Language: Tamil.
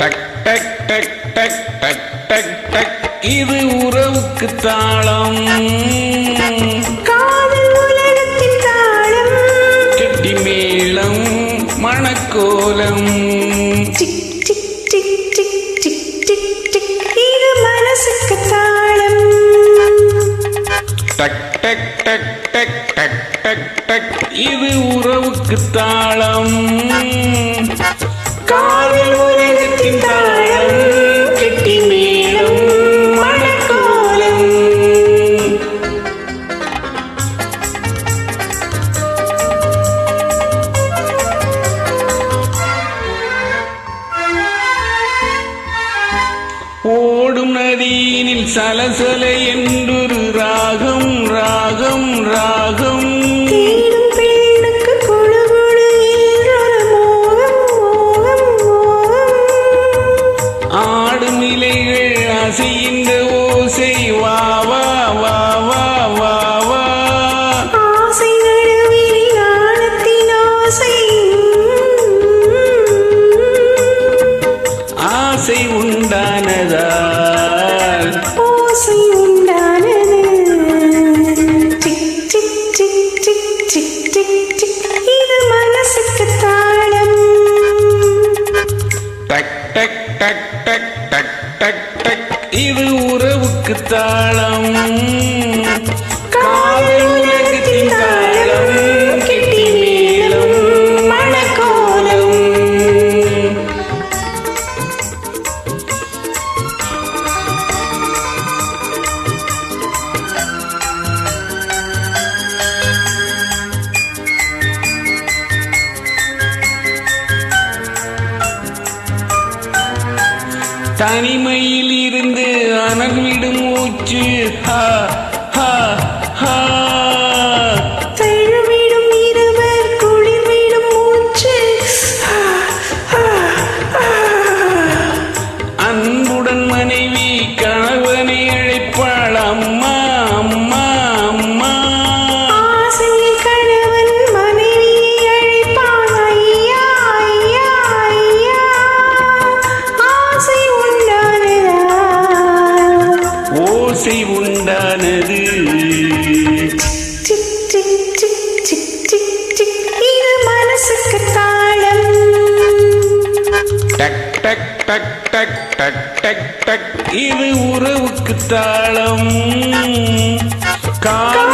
டக் டக் டக் டக் டக் டக் டக் இது உறவுக்கு தாளம் கெட்டி மேளம் மணக்கோலம் டக் டக் டக் டக் டக் டக் டக் இது உறவுக்கு தாளம் காதல் சலசல என்றொரு ராகம் ராகம் ராகம். ஆடும் நிலைகள் அசைகின்ற ஓசை வா வா வா வா வா வா. ஆசை நடுவில் டக் டக் டக் டக் டக். இது உறவுக்கு தாளம். தனிமையில் இருந்து அனல்விடும் மூச்சு. ஹா ஹா டக் டக் டக் டக் டக் டக். இது உறவுக்கு தாளம் கால